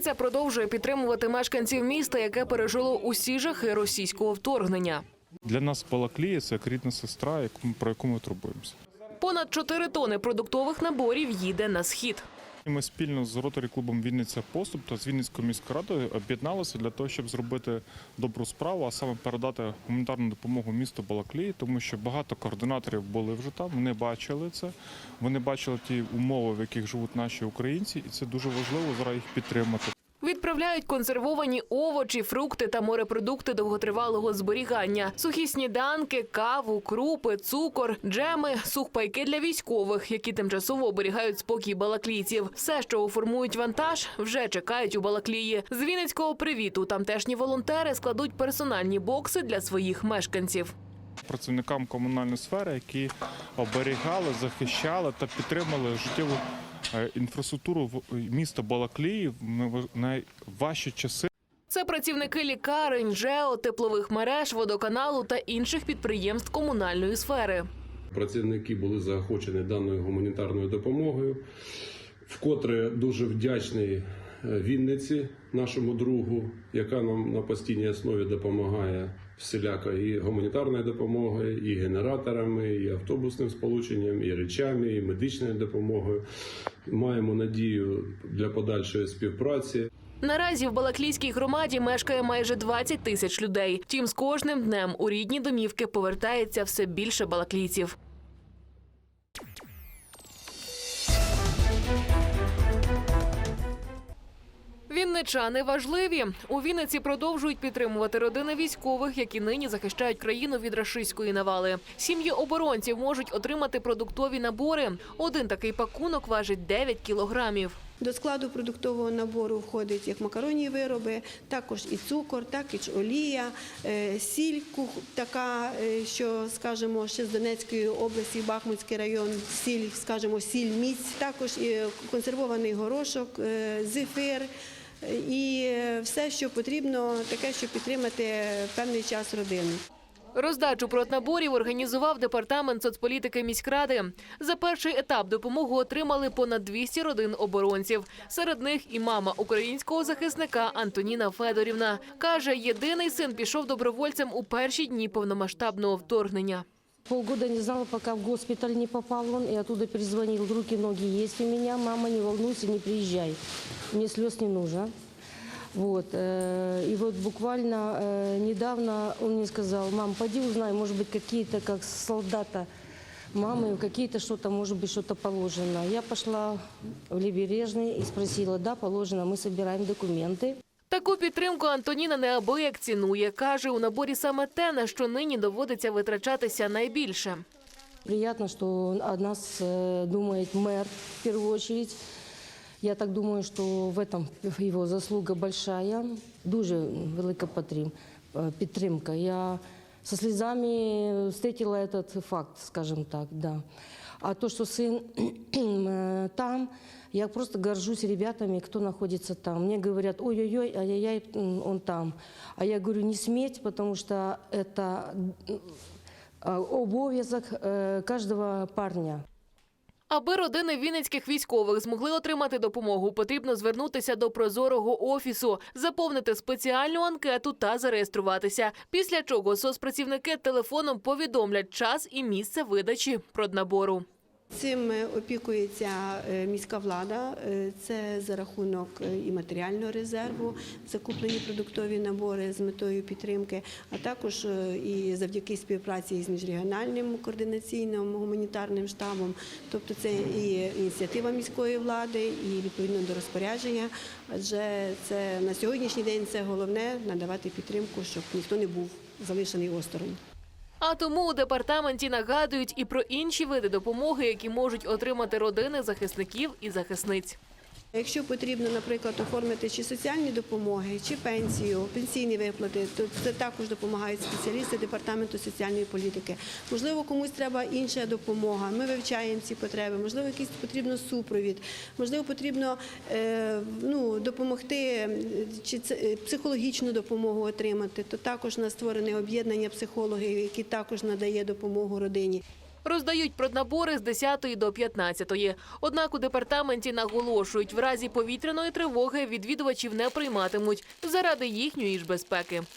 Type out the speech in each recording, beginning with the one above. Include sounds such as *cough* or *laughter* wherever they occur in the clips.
Вінниця продовжує підтримувати мешканців міста, яке пережило усі жахи російського вторгнення. Для нас Балаклія це як рідна сестра, про яку ми турбуємося. Понад 4 тони продуктових наборів їде на схід. Ми спільно з роторі клубом Вінниця Поступ та з Вінницькою міською радою об'єдналися для того, щоб зробити добру справу, а саме передати гуманітарну допомогу місту Балаклії, тому що багато координаторів були вже там. Вони бачили це. Вони бачили ті умови, в яких живуть наші українці, і це дуже важливо зараз їх підтримати. Відправляють консервовані овочі, фрукти та морепродукти довготривалого зберігання, сухі сніданки, каву, крупи, цукор, джеми, сухпайки для військових, які тимчасово оберігають спокій балаклійців. Все, що оформують вантаж, вже чекають у Балаклії. З Вінницького привіту тамтешні волонтери складуть персональні бокси для своїх мешканців. Працівникам комунальної сфери, які оберігали, захищали та підтримали життєву інфраструктуру в- міста Балаклії в найважчі часи. Це працівники лікарень, ЖЕО, теплових мереж, водоканалу та інших підприємств комунальної сфери. Працівники були заохочені даною гуманітарною допомогою. Вкотре дуже вдячний е, Вінниці, нашому другу, яка нам на постійній основі допомагає всіляко і гуманітарною допомогою, і генераторами, і автобусним сполученням, і речами, і медичною допомогою. Маємо надію для подальшої співпраці. Наразі в Балаклійській громаді мешкає майже 20 тисяч людей. Втім, з кожним днем у рідні домівки повертається все більше балаклійців. Вінничани важливі. У Вінниці продовжують підтримувати родини військових, які нині захищають країну від рашистської навали. Сім'ї оборонців можуть отримати продуктові набори. Один такий пакунок важить 9 кілограмів. До складу продуктового набору входить як макаронні вироби, також і цукор, також олія, е, сіль кух- така, е, що скажімо, ще з Донецької області, Бахмутський район, сіль, скажімо, сіль міць, також і консервований горошок, е, зефир. е, І все, що потрібно, таке, щоб підтримати певний час родини. Роздачу проднаборів організував департамент соцполітики міськради. За перший етап допомогу отримали понад 200 родин оборонців. Серед них і мама українського захисника Антоніна Федорівна каже, єдиний син пішов добровольцем у перші дні повномасштабного вторгнення. Полгода не знала, пока в госпиталь не попал он, и оттуда перезвонил, руки, ноги есть у меня, мама, не волнуйся, не приезжай, мне слез не нужно. Вот. э, И вот буквально э, недавно он мне сказал, мам, пойди узнай, может быть, какие-то, как солдата, мамы, какие-то что-то, может быть, что-то положено. Я пошла в Либережный и спросила, да, положено, мы собираем документы. Таку підтримку Антоніна неабияк цінує. Каже, у наборі саме те, на що нині доводиться витрачатися найбільше. Приятно, что о нас э, думает мэр в первую очередь. Я так думаю, что в этом его заслуга большая. Дуже велика потрим- э, підтримка. Я со слезами встретила этот факт, скажем так, да. А то, что сын *clears throat* э, там, я просто горжусь ребятами, кто находится там. Мне говорят, ой-ой-ой, ай-яй-яй, м, он там. А я говорю, не сметь, потому что это м, а, обов'язок е, кожного парня. Аби родини вінницьких військових змогли отримати допомогу, потрібно звернутися до прозорого офісу, заповнити спеціальну анкету та зареєструватися. Після чого соцпрацівники телефоном повідомлять час і місце видачі проднабору. Цим е, опікується е, міська влада. Е, Це за рахунок і матеріального резерву, закуплені продуктові набори з метою підтримки, а також і завдяки співпраці з міжрегіональним координаційним гуманітарним штабом. Тобто це і ініціатива міської влади, і відповідно до розпорядження. Адже це на сьогоднішній день це головне надавати підтримку, щоб ніхто не був залишений осторонь. А тому у департаменті нагадують і про інші види допомоги, які можуть отримати родини захисників і захисниць. Якщо потрібно, наприклад, оформити чи соціальні допомоги, чи пенсію, пенсійні виплати, то це також допомагають спеціалісти департаменту соціальної політики. Можливо, комусь треба інша допомога. Ми вивчаємо ці потреби. Можливо, якийсь потрібно супровід. Можливо, потрібно е, ну, допомогти чи е, психологічну допомогу отримати. То також у нас створене об'єднання психологів, які також надає допомогу родині. Роздають проднабори з 10 до 15. Однак у департаменті наголошують, в разі повітряної тривоги відвідувачів не прийматимуть заради їхньої ж безпеки. –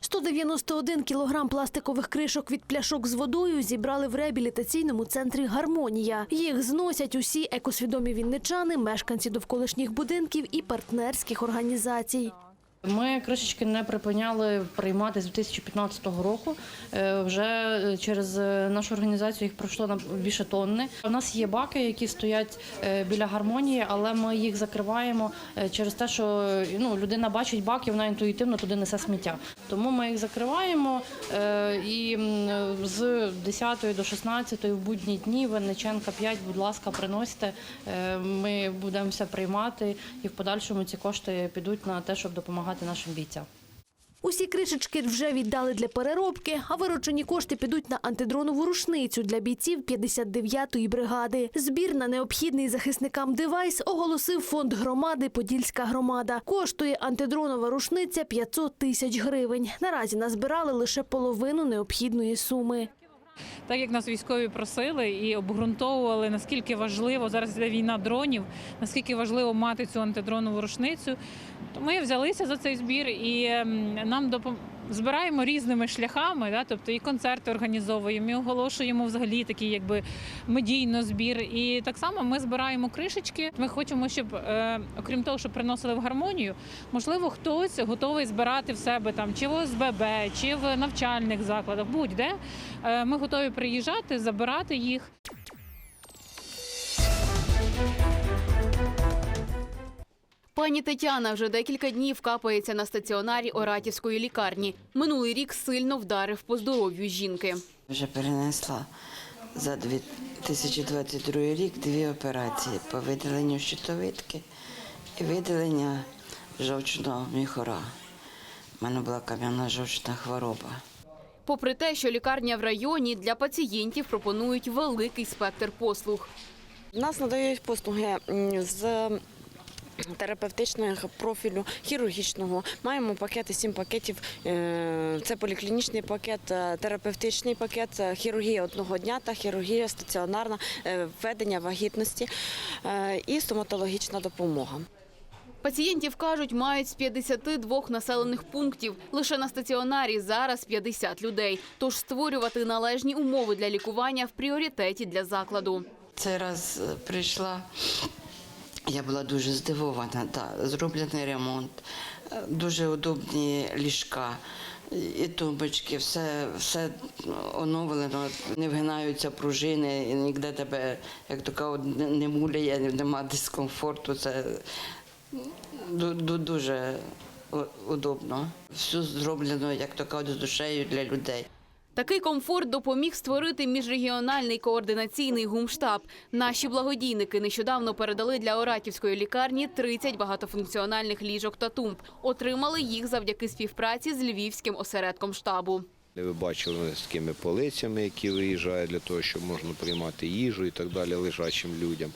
191 кілограм пластикових кришок від пляшок з водою зібрали в реабілітаційному центрі «Гармонія». Їх зносять усі екосвідомі вінничани, мешканці довколишніх будинків і партнерських організацій. Ми кришечки не припиняли приймати з 2015 року. Е, Вже через е, нашу організацію їх пройшло на більше тонни. У нас є баки, які стоять е, біля гармонії, але ми їх закриваємо е, через те, що е, ну, людина бачить бак і вона інтуїтивно туди несе сміття. Тому ми їх закриваємо е, і з 10 до 16 в будні дні Винниченка 5, будь ласка, приносите. Е, Ми будемо все приймати і в подальшому ці кошти підуть на те, щоб допомагати нашим бійцям. Усі кришечки вже віддали для переробки, а виручені кошти підуть на антидронову рушницю для бійців 59-ї бригади. Збір на необхідний захисникам девайс оголосив фонд громади Подільська громада. Коштує антидронова рушниця 500 тисяч гривень. Наразі назбирали лише половину необхідної суми. так як нас військові просили і обґрунтовували, наскільки важливо зараз йде війна дронів, наскільки важливо мати цю антидронову рушницю. То ми взялися за цей збір і ем, нам допом... збираємо різними шляхами, да, тобто і концерти організовуємо, і оголошуємо взагалі такий якби медійно збір. І так само ми збираємо кришечки. Ми хочемо, щоб е, окрім того, що приносили в гармонію, можливо, хтось готовий збирати в себе там чи в ОСББ, чи в навчальних закладах, будь-де. Е, Ми готові приїжджати, забирати їх. Пані Тетяна вже декілька днів капається на стаціонарі Оратівської лікарні. Минулий рік сильно вдарив по здоров'ю жінки. Вже перенесла за 2022 рік дві операції по видаленню щитовидки і видалення жовчного міхора. У мене була кам'яна жовчна хвороба. Попри те, що лікарня в районі для пацієнтів пропонують великий спектр послуг. У нас надають послуги з терапевтичного профілю, хірургічного. Маємо пакети, сім пакетів. Е, Це поліклінічний пакет, е, терапевтичний пакет, е, хірургія одного дня та хірургія стаціонарна, введення вагітності і стоматологічна допомога. Пацієнтів кажуть, мають з 52 населених пунктів. Лише на стаціонарі зараз 50 людей. Тож створювати належні умови для лікування в пріоритеті для закладу. Цей раз прийшла, я була дуже здивована. Да, зроблений ремонт, е, дуже удобні ліжка. І тумбочки, все, все оновлено, не вгинаються пружини, і ніде тебе, як то кажуть, не- муляє, нема дискомфорту. Це ду- ду- дуже удобно. Все зроблено, як то кажуть, з душею для людей. Такий комфорт допоміг створити міжрегіональний координаційний гумштаб. Наші благодійники нещодавно передали для Оратівської лікарні 30 багатофункціональних ліжок та тумб. Отримали їх завдяки співпраці з львівським осередком штабу. Ви бачили з такими полицями, які виїжджають для того, щоб можна приймати їжу і так далі лежачим людям.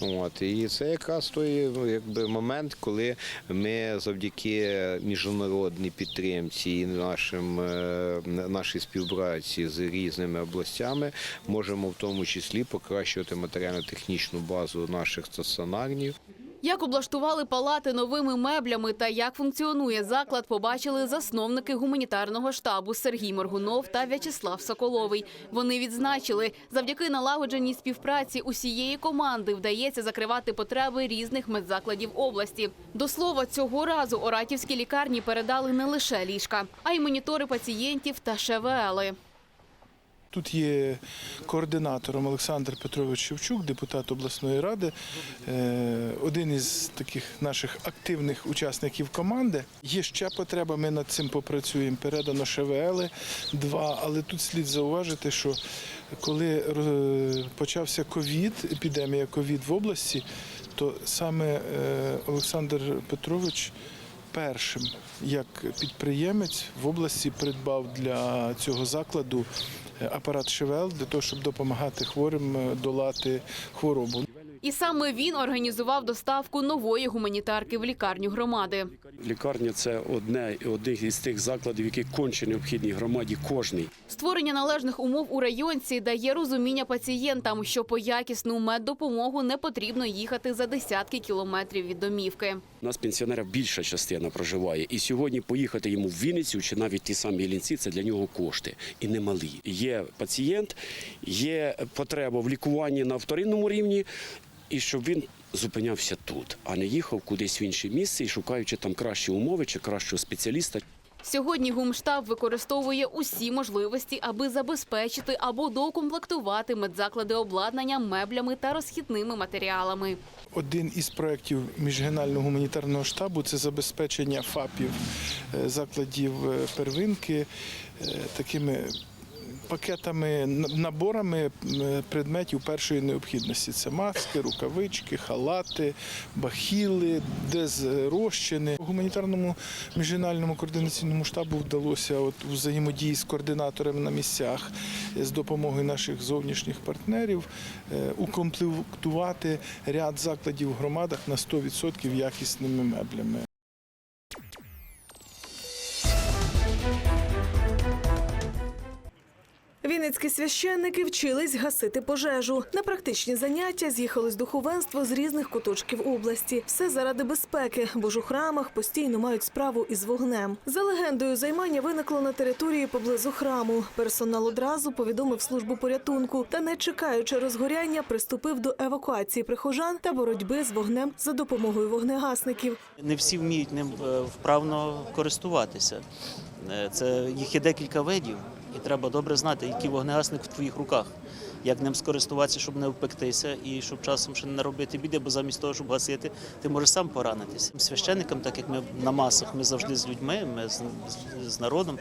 От і це якраз той ну, якби момент, коли ми завдяки міжнародній підтримці і нашим е, нашій співпраці з різними областями можемо в тому числі покращувати матеріально-технічну базу наших стаціонарів. Як облаштували палати новими меблями та як функціонує заклад, побачили засновники гуманітарного штабу Сергій Моргунов та В'ячеслав Соколовий. Вони відзначили, завдяки налагодженій співпраці усієї команди вдається закривати потреби різних медзакладів області. До слова, цього разу оратівські лікарні передали не лише ліжка, а й монітори пацієнтів та ШВЛи. Тут є координатором Олександр Петрович Шевчук, депутат обласної ради, е, один із таких наших активних учасників команди. Є ще потреба, ми над цим попрацюємо. Передано ШВЛ два, але тут слід зауважити, що коли е, почався ковід, епідемія ковід в області, то саме е, Олександр Петрович першим як підприємець в області придбав для цього закладу е, апарат ШВЛ для того, щоб допомагати хворим е, долати хворобу. І саме він організував доставку нової гуманітарки в лікарню громади. Лікарня це одне один із тих закладів, які конче необхідні громаді кожній. Створення належних умов у районці дає розуміння пацієнтам, що по якісну меддопомогу не потрібно їхати за десятки кілометрів від домівки. У нас пенсіонерів більша частина проживає, і сьогодні поїхати йому в Вінницю чи навіть ті самі Іллінці – це для нього кошти і немалі. Є пацієнт, є потреба в лікуванні на вторинному рівні, і щоб він зупинявся тут, а не їхав кудись в інше місце і шукаючи там кращі умови чи кращого спеціаліста. Сьогодні гумштаб використовує усі можливості, аби забезпечити або доукомплектувати медзаклади обладнання меблями та розхідними матеріалами. Один із проєктів міжрегіонального гуманітарного штабу це забезпечення ФАПів, е, закладів е, первинки е, такими пакетами, наборами предметів першої необхідності. Це маски, рукавички, халати, бахіли, дезрозчини. Гуманітарному міжрегіональному координаційному штабу вдалося от у взаємодії з координаторами на місцях е, з допомогою наших зовнішніх партнерів е, укомплектувати ряд закладів в громадах на 100% якісними меблями. Вінницькі священники вчились гасити пожежу. На практичні заняття з'їхалось духовенство з різних куточків області. Все заради безпеки, бо ж у храмах постійно мають справу із вогнем. За легендою, займання виникло на території поблизу храму. Персонал одразу повідомив службу порятунку та, не чекаючи розгоряння, приступив до евакуації прихожан та боротьби з вогнем за допомогою вогнегасників. Не всі вміють ним е, вправно користуватися. Е, Це їх є декілька видів, і треба добре знати, який вогнегасник в твоїх руках, як ним скористуватися, щоб не впектися і щоб часом ще не наробити біди, бо замість того, щоб гасити, ти можеш сам поранитися. Священникам, так як ми на масах, ми завжди з людьми, ми з, з- народом.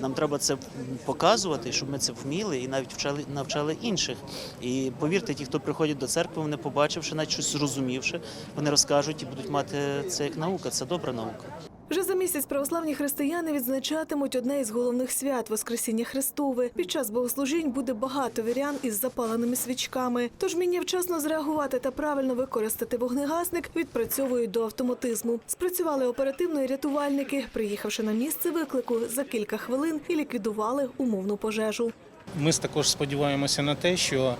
Нам треба це показувати, щоб ми це вміли і навіть вчали навчали інших. І повірте, ті, хто приходять до церкви, вони побачивши, навіть щось зрозумівши, вони розкажуть і будуть мати це як наука. Це добра наука. Вже за місяць православні християни відзначатимуть одне із головних свят Воскресіння Христове. Під час богослужінь буде багато вірян із запаленими свічками. Тож вміння вчасно зреагувати та правильно використати вогнегасник відпрацьовують до автоматизму. Спрацювали оперативно і рятувальники, приїхавши на місце виклику за кілька хвилин і ліквідували умовну пожежу. Ми також сподіваємося на те, що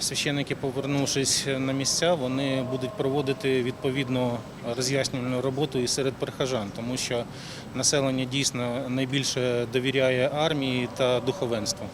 священники, повернувшись на місця, вони будуть проводити відповідну роз'яснювальну роботу і серед прихожан, тому що населення дійсно найбільше довіряє армії та духовенству.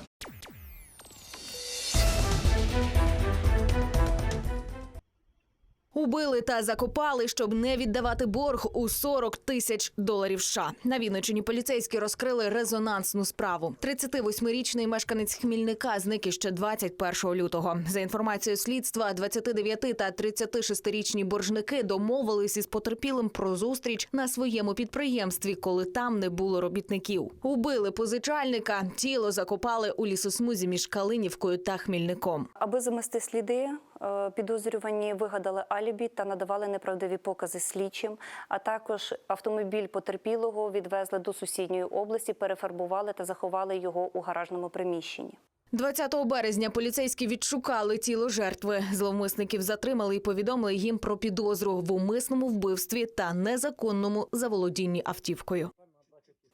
Убили та закопали, щоб не віддавати борг у 40 тисяч доларів. США. на Вінниччині поліцейські розкрили резонансну справу. 38-річний мешканець Хмільника зник іще 21 лютого. За інформацією слідства, 29 та 36-річні боржники домовились із потерпілим про зустріч на своєму підприємстві, коли там не було робітників. Убили позичальника, тіло закопали у лісосмузі між Калинівкою та Хмільником. Аби замести сліди, підозрювані вигадали алібі та надавали неправдиві покази слідчим. А також автомобіль потерпілого відвезли до сусідньої області, перефарбували та заховали його у гаражному приміщенні. 20 березня поліцейські відшукали тіло жертви. Зловмисників затримали і повідомили їм про підозру в умисному вбивстві та незаконному заволодінні автівкою.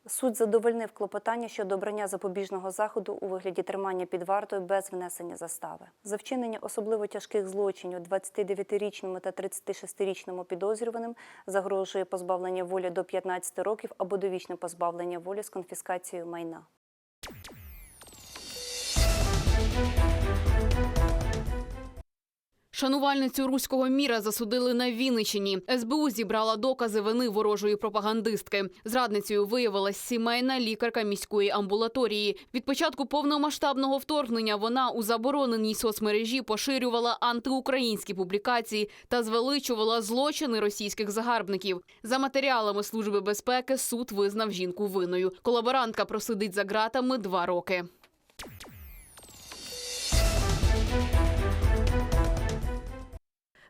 Суд задовольнив клопотання щодо обрання запобіжного заходу у вигляді тримання під вартою без внесення застави. За вчинення особливо тяжких злочинів 29-річному та 36-річному підозрюваним загрожує позбавлення волі до 15 років або довічне позбавлення волі з конфіскацією майна. Шанувальницю руського міра засудили на Вінниччині. СБУ зібрала докази вини ворожої пропагандистки. Зрадницею виявилась сімейна лікарка міської амбулаторії. Від початку повномасштабного вторгнення вона у забороненій соцмережі поширювала антиукраїнські публікації та звеличувала злочини російських загарбників. За матеріалами служби безпеки суд визнав жінку винною. Колаборантка просидить за ґратами два роки.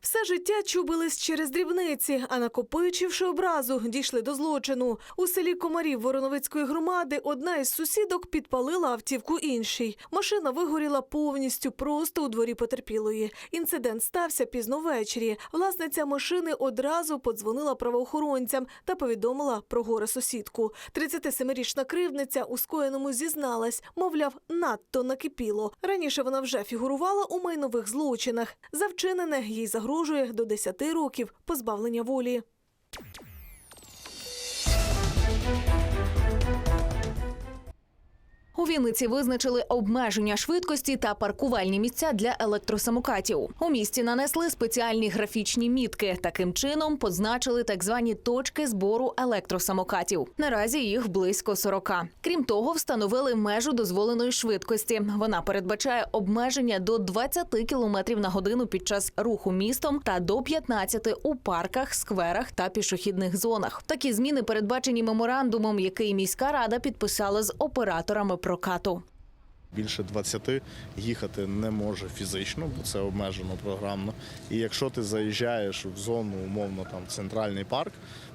Все життя чубились через дрібниці, а накопичивши образу, дійшли до злочину. У селі Комарів Вороновицької громади одна із сусідок підпалила автівку іншій. Машина вигоріла повністю просто у дворі потерпілої. Інцидент стався пізно ввечері. Власниця машини одразу подзвонила правоохоронцям та повідомила про горе сусідку. 37-річна кривдниця у скоєному зізналась, мовляв, надто накипіло. Раніше вона вже фігурувала у майнових злочинах. За вчинене їй загрожує до 10 років позбавлення волі. У Вінниці визначили обмеження швидкості та паркувальні місця для електросамокатів. У місті нанесли спеціальні графічні мітки. Таким чином позначили так звані точки збору електросамокатів. Наразі їх близько 40. Крім того, встановили межу дозволеної швидкості. Вона передбачає обмеження до 20 км на годину під час руху містом та до 15 у парках, скверах та пішохідних зонах. Такі зміни передбачені меморандумом, який міська рада підписала з операторами прокату. Більше 20 їхати не може фізично, бо це обмежено програмно. І якщо ти заїжджаєш в зону, умовно там центральний парк,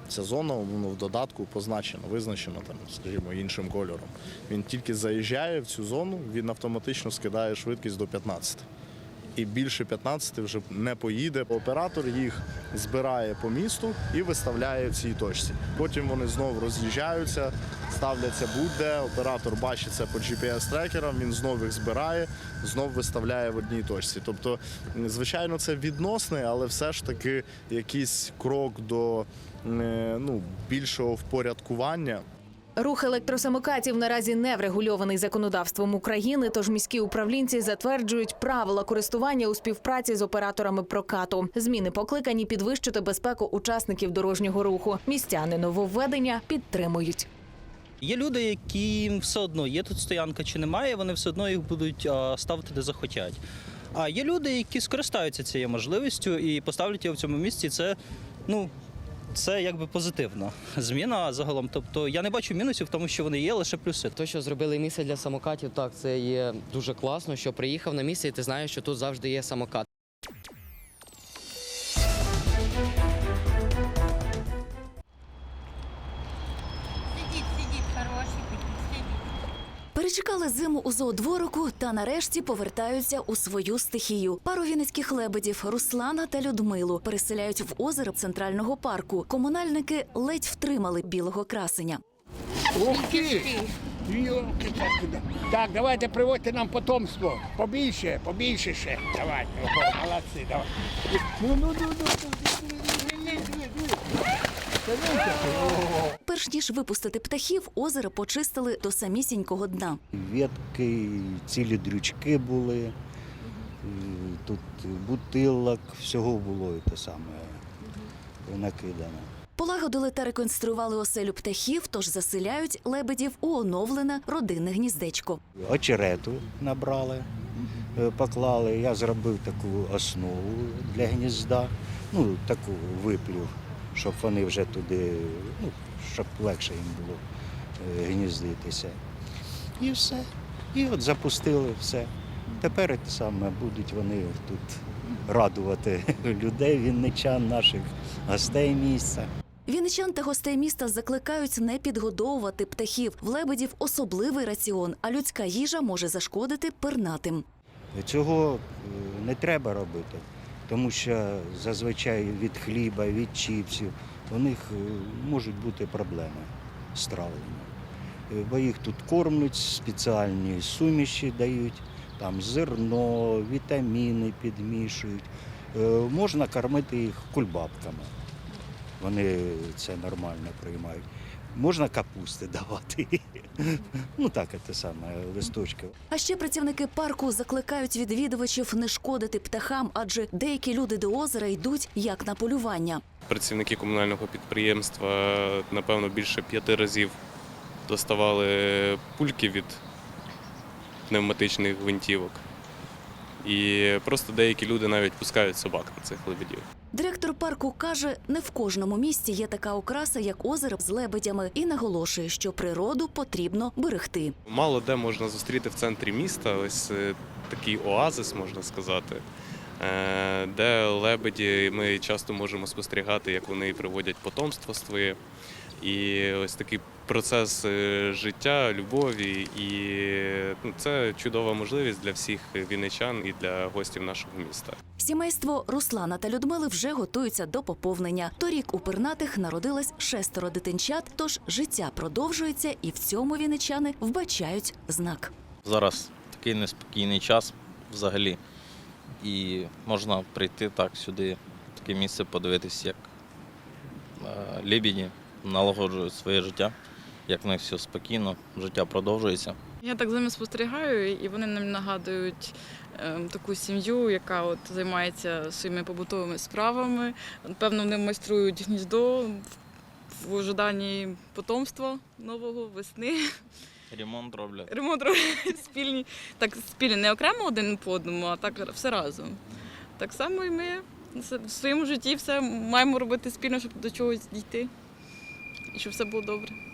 ця зона умовно, в додатку позначена, визначена там, скажімо, іншим кольором. Він тільки заїжджає в цю зону, він автоматично скидає швидкість до 15. І більше 15 вже не поїде. Оператор їх збирає по місту і виставляє в цій точці. Потім вони знову роз'їжджаються, ставляться будь-де. Оператор бачить це по GPS-трекерам, він знову їх збирає, знову виставляє в одній точці. Тобто, звичайно, це відносне, але все ж таки якийсь крок до е, ну, більшого впорядкування. Рух електросамокатів наразі не врегульований законодавством України, тож міські управлінці затверджують правила користування у співпраці з операторами прокату. Зміни покликані підвищити безпеку учасників дорожнього руху. Містяни нововведення підтримують. Є люди, які все одно є тут стоянка чи немає, вони все одно їх будуть ставити де захотять. А є люди, які скористаються цією можливістю і поставлять його в цьому місці. Це ну. Це якби позитивна зміна загалом. Тобто я не бачу мінусів тому, що вони є, лише плюси. То, що зробили місце для самокатів, так це є дуже класно, що приїхав на місце, і ти знаєш, що тут завжди є самокат. Перечекали зиму у зоодворику та нарешті повертаються у свою стихію. Пару вінницьких лебедів Руслана та Людмилу переселяють в озеро центрального парку. Комунальники ледь втримали білого красення. Ух ти! Так. Давайте приводьте нам потомство. Побільше, побільше ще. Давайте. Молодці, давай. Ну, ну, ну, ну, ну. Перш ніж випустити птахів, озеро почистили до самісінького дна. Ветки, цілі дрючки були, тут бутилок, всього було і те саме накидано. Полагодили та реконструювали оселю птахів, тож заселяють лебедів у оновлене родинне гніздечко. Очерету набрали, е, поклали. Я зробив таку основу для гнізда, ну таку виплюв, щоб вони вже туди, ну, щоб легше їм було е, гніздитися. І все. І от запустили все. Тепер саме будуть вони тут радувати *laughs* людей, вінничан, наших гостей місця. Вінничан та гостей міста закликають не підгодовувати птахів. В лебедів особливий раціон, а людська їжа може зашкодити пернатим. Цього е, не треба робити, тому що зазвичай від хліба, від чіпсів у них е, можуть бути проблеми з травленням. Е, Бо їх тут кормлять, спеціальні суміші дають, там зерно, вітаміни підмішують. Е, Можна кормити їх кульбабками. Вони це нормально приймають. Можна капусти *laughs* давати. Ну так, це саме листочки. А ще працівники парку закликають відвідувачів не шкодити птахам, адже деякі люди до озера йдуть як на полювання. Працівники комунального підприємства, напевно, більше п'яти разів доставали пульки від пневматичних гвинтівок. І просто деякі люди навіть пускають собак на цих лебедів. Директор парку каже, не в кожному місті є така окраса, як озеро з лебедями, і наголошує, що природу потрібно берегти. Мало де можна зустріти в центрі міста ось е, такий оазис, можна сказати. е, де лебеді ми часто можемо спостерігати, як вони приводять потомство своє. І ось такий процес е, життя, любові, і ну, це чудова можливість для всіх вінничан і для гостів нашого міста. Сімейство Руслана та Людмили вже готуються до поповнення. Торік у пернатих народилось шестеро дитинчат, тож життя продовжується, і в цьому вінничани вбачають знак. Зараз такий неспокійний час взагалі. І можна прийти так сюди, в таке місце, подивитись, як е, лебеді налагоджують своє життя, як в них все спокійно, життя продовжується. Я так за ними спостерігаю, і вони нам нагадують е, таку сім'ю, яка от займається своїми побутовими справами. Певно, вони майструють гніздо в, в ожиданні потомства нового весни. Ремонт роблять. Ремонт роблять спільні, так спільні, не окремо один по одному, а так все разом. Так само і ми в своєму житті все маємо робити спільно, щоб до чогось дійти, і щоб все було добре.